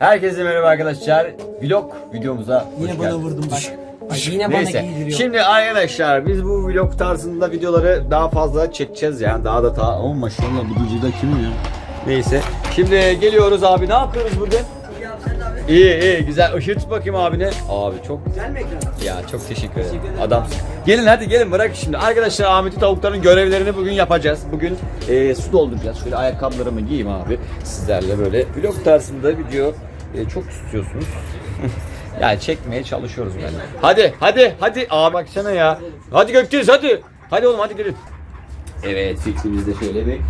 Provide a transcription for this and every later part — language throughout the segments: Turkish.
Herkese merhaba arkadaşlar. Vlog videomuza hoş Yine bana geldiniz. vurdun bak. Yine bana Neyse. giydiriyor. Şimdi arkadaşlar biz bu vlog tarzında videoları daha fazla çekeceğiz yani. Daha da ta oh maşallah bu düzüde kim ya? Neyse. Şimdi geliyoruz abi. Ne yapıyoruz burada? İyi iyi güzel. Işığı tut bakayım abine. Abi çok Güzel mi ekran? ya çok teşekkür ederim. Adamsın. Gelin hadi gelin bırak şimdi. Arkadaşlar Ahmet'i tavukların görevlerini bugün yapacağız. Bugün e, su dolduracağız. Şöyle ayakkabılarımı giyeyim abi. Sizlerle böyle vlog tarzında video e, çok istiyorsunuz. yani çekmeye çalışıyoruz yani. Hadi hadi hadi. Aa baksana ya. Hadi Gökçeniz hadi. Hadi oğlum hadi gelin. Evet Fikri'miz de şöyle bir.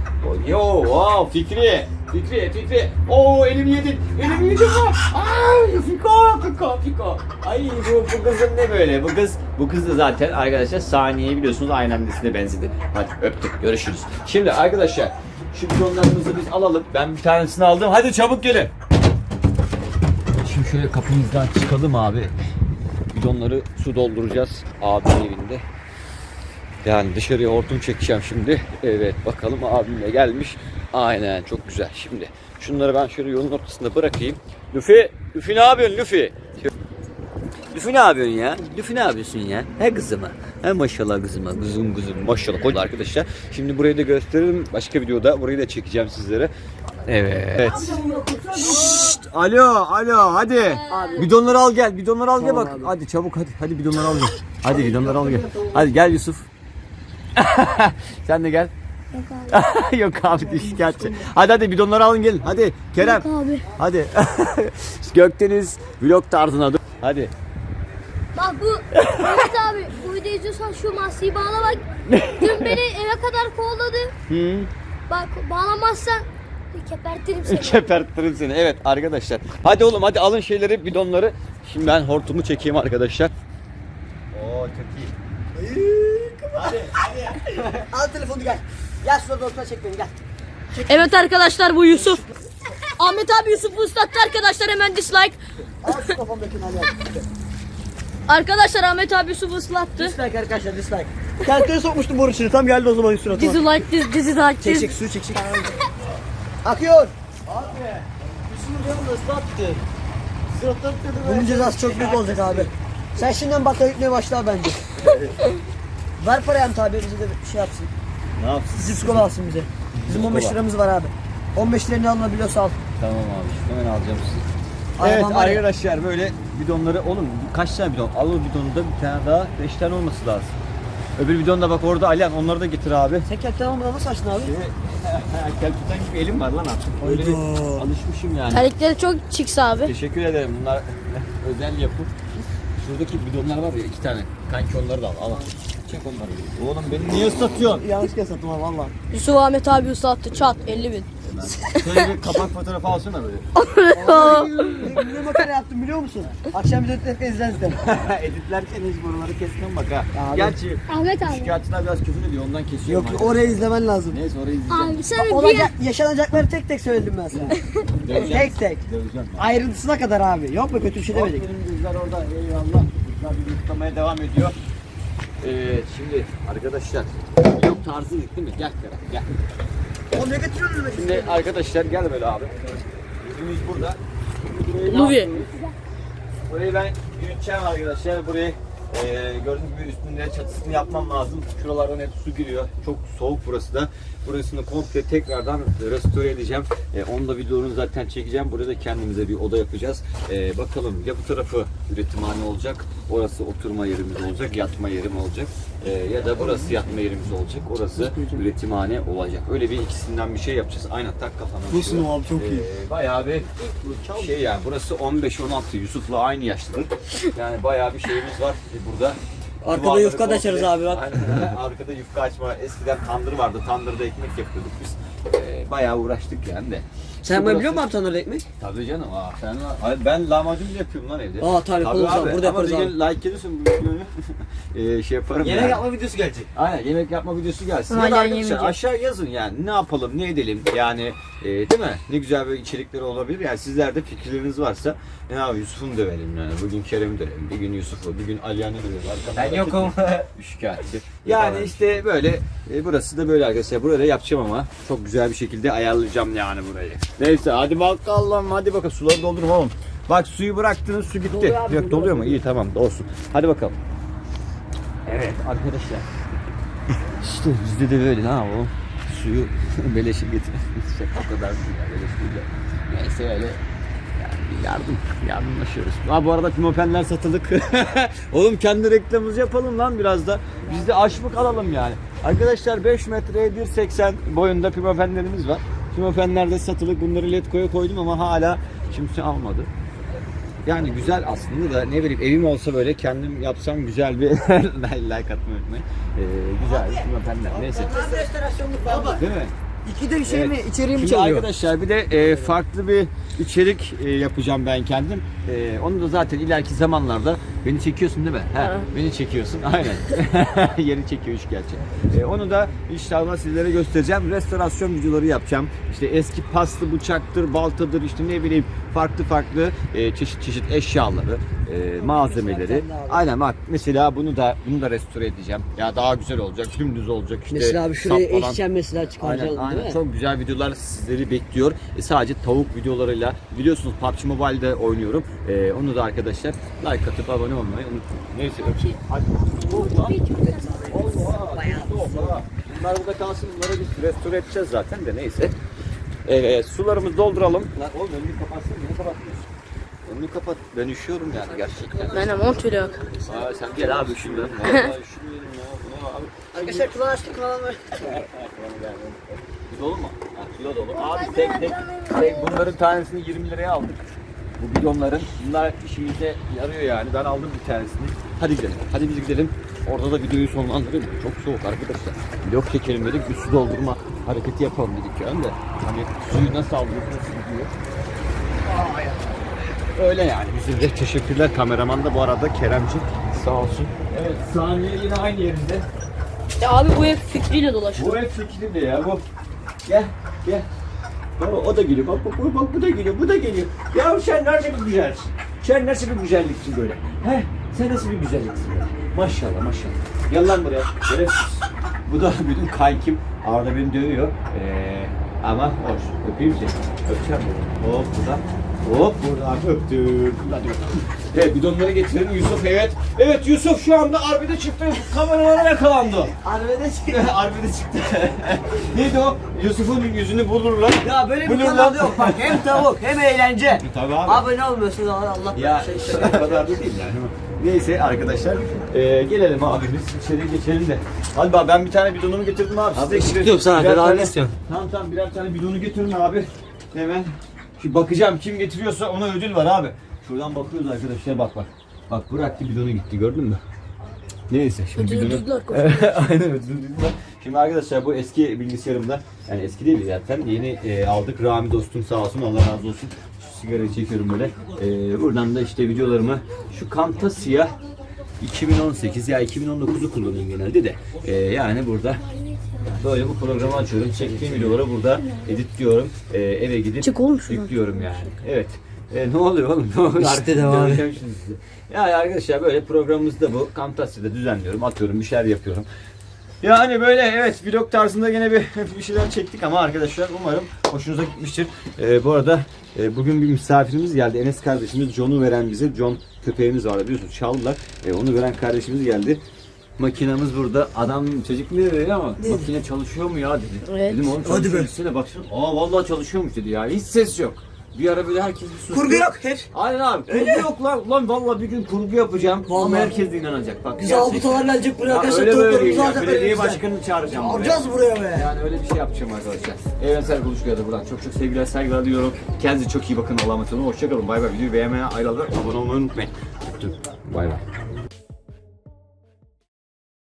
Yo wow Fikri. Fikri Fikri. Oo elimi yedin. Elimi yedin. Ay Fiko Fiko Fiko. Ay bu, bu kızın ne böyle? Bu kız bu kız da zaten arkadaşlar saniyeyi biliyorsunuz aynı annesine benzedi. Hadi öptük görüşürüz. Şimdi arkadaşlar şu bidonlarımızı biz alalım. Ben bir tanesini aldım. Hadi çabuk gelin. Şöyle kapımızdan çıkalım abi. Bidonları su dolduracağız abinin evinde. Yani dışarıya hortum çekeceğim şimdi. Evet bakalım abimle gelmiş. Aynen çok güzel. Şimdi şunları ben şöyle yolun ortasında bırakayım. Lüfi, Lüfi ne yapıyorsun Lüfi? Lüfi ne yapıyorsun ya? Lüfi ne yapıyorsun ya? He kızıma. He maşallah kızıma. Kızım kızım maşallah. Koy arkadaşlar. Şimdi burayı da gösteririm. Başka videoda burayı da çekeceğim sizlere. Evet. evet. Alo, alo, hadi. Bidonları al gel, bidonları al gel bak. Hadi çabuk hadi, hadi bidonları al gel. Hadi bidonları al gel. Hadi gel Yusuf. Sen de gel. Yok abi diş şikayetçi. Hadi hadi bidonları alın gelin. Hadi Kerem. abi. Hadi. Gökdeniz vlog tarzına dur. Hadi. Bak bu Mehmet abi bu videoyu izliyorsan şu masayı bağla bak. Dün beni eve kadar kovaladı. Hı. Bak bağlamazsan kepertirim seni. Kepertirim seni. Evet arkadaşlar. Hadi oğlum hadi alın şeyleri bidonları. Şimdi ben hortumu çekeyim arkadaşlar. Oo çok iyi. Al telefonu gel. Gel şurada otur çek beni gel. Evet arkadaşlar bu Yusuf. Ahmet abi Yusuf'u ıslattı arkadaşlar hemen dislike. Al şu kafamdakini al gel. Arkadaşlar Ahmet abi Yusuf'u ıslattı. Dislike arkadaşlar dislike. Kentine sokmuştum boru içine tam geldi o zaman suratıma. Dislike, diz, dislike, Çek diz. çek su çek çek. Akıyor. Abi. Yusuf'un yanında ıslattı. Bunun cezası çok büyük olacak abi. Sen şimdiden bakla yükmeye başla bence. Ver parayı Hamit abi bize de bir şey yapsın. Ne yapsın? Cips kola alsın bize. Bizim 15 kola. liramız var abi. 15 liraya ne alınabiliyorsa al. Tamam abi hemen alacağım sizi. Evet var ya. arkadaşlar böyle bidonları oğlum kaç tane bidon? Al o bidonu da bir tane daha 5 tane olması lazım. Öbür bidon da bak orada Alihan onları da getir abi. Kepten olmadan nasıl açtın abi? Kel tutan gibi elim var lan artık. Öyle bir alışmışım yani. Terlikleri çok çıksa abi. Teşekkür ederim. Bunlar özel yapım. Şuradaki bidonlar var ya iki tane. Kanki onları da al. Al. Çek onları. Oğlum beni niye ıslatıyorsun? Yanlışlıkla sattım abi valla. Yusuf Ahmet abi ıslattı çat 50 bin. Şöyle bir kapak fotoğrafı alsana böyle. Ne makara yaptım biliyor musun? Akşam bir de izleriz de. Editlerken hiç buraları kesmem bak ha. Abi. Gerçi Ahmet abi. şikayetçiler biraz küfür ediyor ondan kesiyorum. Yok hani. orayı izlemen lazım. Neyse orayı izleyeceğim. Abi sana bir Olacak, yaşanacakları tek tek söyledim ben sana. Döveceğim. tek tek. Döveceğim. Ayrıntısına kadar abi. Yok mu kötü bir şey demedik. Benim kızlar orada eyvallah. Kızlar bir yutlamaya devam ediyor. Evet şimdi arkadaşlar yok tarzı değil mi? Gel Kerem gel. Oğlum ne getiriyorsunuz be? Şimdi arkadaşlar gel böyle abi. Yüzümüz burada. Luvi. Burayı ben büyüteceğim arkadaşlar. Burayı e, gördüğünüz gibi üstünde çatısını yapmam lazım. Şuralardan hep su giriyor. Çok soğuk burası da. Burasını komple tekrardan restore edeceğim. E, onu da videonu zaten çekeceğim. Burada kendimize bir oda yapacağız. E, bakalım ya bu tarafı üretimhane olacak. Orası oturma yerimiz olacak. Yatma yerim olacak. E, ya da burası yatma yerimiz olacak. Orası üretimhane olacak. Öyle bir ikisinden bir şey yapacağız. Aynen tak kafana. Nasıl abi, çok iyi. E, bayağı bir şey yani burası 15-16 Yusuf'la aynı yaşlılık. Yani bayağı bir şeyimiz var e, burada. Arkada yufka da açarız abi bak. Aynen. Arkada yufka açma. Eskiden tandır vardı. Tandırda ekmek yapıyorduk biz. Ee, bayağı uğraştık yani de. Sen bunu biliyor musun abi ekmek? Tabii canım. Aa, sen, Ay, ben lahmacun bile yapıyorum lan evde. Aa, tabii, kolumuz var. Burada Ama yaparız bir abi. gün like gelirsin bu videoyu. ee, şey yaparım Yemek yani. yapma videosu gelecek. Aynen yemek yapma videosu gelsin. Ya da arkadaşlar yemeyeceğim. aşağı yazın yani ne yapalım ne edelim yani Ee, değil mi? Ne güzel böyle içerikleri olabilir. Yani sizler de fikirleriniz varsa ne abi Yusuf'u dövelim yani. Bugün Kerem'i dövelim. Bir gün Yusuf'u, bir gün Aliyan'ı dövelim. Ben yokum. Şikayetçi. Yani işte böyle e, burası da böyle arkadaşlar. Burada yapacağım ama çok güzel bir şekilde ayarlayacağım yani burayı. Neyse hadi bakalım hadi bakalım suları doldurun oğlum. Bak suyu bıraktınız su gitti. Doluyor abi, Yok doluyor. mu? İyi tamam olsun. Hadi bakalım. Evet arkadaşlar. İşte bizde de böyle ne yapalım? Suyu beleşe getirin. o kadar değil ya beleş değil de. Neyse öyle yani yardım, yardımlaşıyoruz. Ha bu arada pimapenler satılık. Oğlum kendi reklamımızı yapalım lan biraz da. Biz de aşmık alalım yani. Arkadaşlar 5 metreye 1.80 boyunda pimapenlerimiz var. Pimapenler de satılık. Bunları Letgo'ya koydum ama hala kimse almadı. Yani güzel aslında da ne bileyim evim olsa böyle kendim yapsam güzel bir like atmayı unutmayın. Ee, güzel pimapenler. Neyse. Değil mi? İki de şey Evet. mi içeriği mi Şimdi çalıyor? arkadaşlar bir de e, farklı bir içerik e, yapacağım ben kendim. E, onu da zaten ileriki zamanlarda beni çekiyorsun değil mi? He, beni çekiyorsun. Aynen. Yeri çekiyor iş gerçi. E, onu da inşallah sizlere göstereceğim. Restorasyon videoları yapacağım. İşte eski paslı bıçaktır, baltadır işte ne bileyim farklı farklı e, çeşit çeşit eşyaları, e, malzemeleri. Aynen bak mesela bunu da bunu da restore edeceğim. Ya daha güzel olacak, dümdüz olacak işte. Mesela abi şuraya sap falan. mesela çıkaracağız Aynen, değil aynen. mi? Çok güzel videolar sizleri bekliyor. E, sadece tavuk videolarıyla biliyorsunuz PUBG Mobile'de oynuyorum. E, onu da arkadaşlar like atıp abone olmayı unutmayın. Neyse öpeyim. Allah. Bunlar burada kalsın. Bunları biz restore edeceğiz zaten de neyse. Evet sularımızı dolduralım. Lan oğlum önünü kapatsana. Niye kapatmıyorsun? Önünü kapat. Ben üşüyorum yani gerçekten. Ben de mont yok. Aa, sen gel abi üşüme. Vallahi üşümüyorum ya. Arkadaşlar kulağın açtık kulağın dolu mu? Ha, kilo dolu. Abi tek tek, tek bunların tanesini 20 liraya aldık. Bu bidonların. Bunlar işimize yarıyor yani. Ben aldım bir tanesini. Hadi gidelim. Hadi biz gidelim. Orada da videoyu sonlandıralım. Çok soğuk arkadaşlar. Vlog çekelim dedik. Bir su doldurma hareketi yapalım dedik yani de. Hani suyu nasıl aldırıyoruz, nasıl gidiyor? Öyle yani. Bizim de teşekkürler. Kameraman da bu arada Keremcik. Sağ olsun. Evet saniye yine aynı yerinde. Ya abi bu hep fikriyle dolaşıyor. Bu hep fikri de ya bu. Gel gel. Baba o da geliyor. Bak bak bak, bu da geliyor. Bu da geliyor. Ya sen nasıl bir güzelsin? Sen nasıl bir güzelliksin böyle? He? Sen nasıl bir güzelliksin böyle? Maşallah maşallah. Gel lan buraya. Şerefsiz. Bu da bütün kankim. Arada beni dövüyor. Ee, ama hoş. Öpeyim seni. Öpeceğim bunu. Hop burada. Hop buradan öptüm. Hadi bakalım. Evet bidonları getirelim Yusuf evet. Evet Yusuf şu anda arbede çıktı. Kameralara yakalandı. Arbede Arbede çıktı. Neydi o? Yusuf'un yüzünü bulurlar. Ya böyle bir kanal yok bak hem tavuk hem eğlence. Tabii abi. Abone olmuyorsunuz Allah Allah Ya şey işte o kadar da değil yani. Neyse arkadaşlar e, gelelim abi biz içeri geçelim de. Hadi bak ben bir tane bidonumu getirdim abi. Size ısıtıyorum sana, birer tane-. Tamam tamam birer tane bidonu getirin abi. Hemen. Şimdi bakacağım kim getiriyorsa ona ödül var abi. Şuradan bakıyoruz arkadaşlar bak bak. Bak bıraktı bidonu gitti gördün mü? Neyse şimdi Ödülü bidonu... duydular Aynen ödül duydular. Şimdi arkadaşlar bu eski bilgisayarımda yani eski değil zaten yeni e, aldık. Rami dostum sağ olsun Allah razı olsun. Şu sigarayı çekiyorum böyle. E, buradan da işte videolarımı şu Camtasia 2018 ya 2019'u kullanıyorum genelde de. E, yani burada böyle bu programı açıyorum. Çektiğim videoları burada editliyorum. E, eve gidip Çık şuradan. yüklüyorum yani. Evet. E, ne oluyor oğlum? Ne oluyor? İşte devam et. Döneceğim şimdi size. Yani arkadaşlar böyle programımız da bu. Camtasia'da düzenliyorum, atıyorum, bir şeyler yapıyorum. Yani böyle evet vlog tarzında yine bir, bir şeyler çektik ama arkadaşlar umarım hoşunuza gitmiştir. Ee, bu arada e, bugün bir misafirimiz geldi. Enes kardeşimiz John'u veren bize. John köpeğimiz vardı biliyorsunuz çaldılar. E, onu veren kardeşimiz geldi. Makinamız burada. Adam çocuk ne dedi ama makine çalışıyor mu ya dedi. Evet. Dedim oğlum Hadi çalışıyor be. Baksana. Aa vallahi çalışıyormuş dedi ya. Hiç ses yok. Bir ara böyle herkes bir sustu. Kurgu yok hep. Aynen abi. Kurgu yok lan. Ulan vallahi bir gün kurgu yapacağım. Ama Vallahi. herkes de inanacak. Bak, Biz gerçekten. albutalar gelecek buraya Ya arkadaşlar öyle böyle değil toplarımızı ya. alacak Belediye elimizden. başkanını çağıracağım buraya. Alacağız buraya be. Yani öyle bir şey yapacağım arkadaşlar. Evrensel Buluşku'ya da buradan çok çok sevgiler saygılar diliyorum. Kendinize çok iyi bakın. Allah'a emanet olun. Hoşçakalın. Bay bay. Videoyu beğenmeyi ayrılalım. Abone olmayı unutmayın. Öptüm. Bay bay.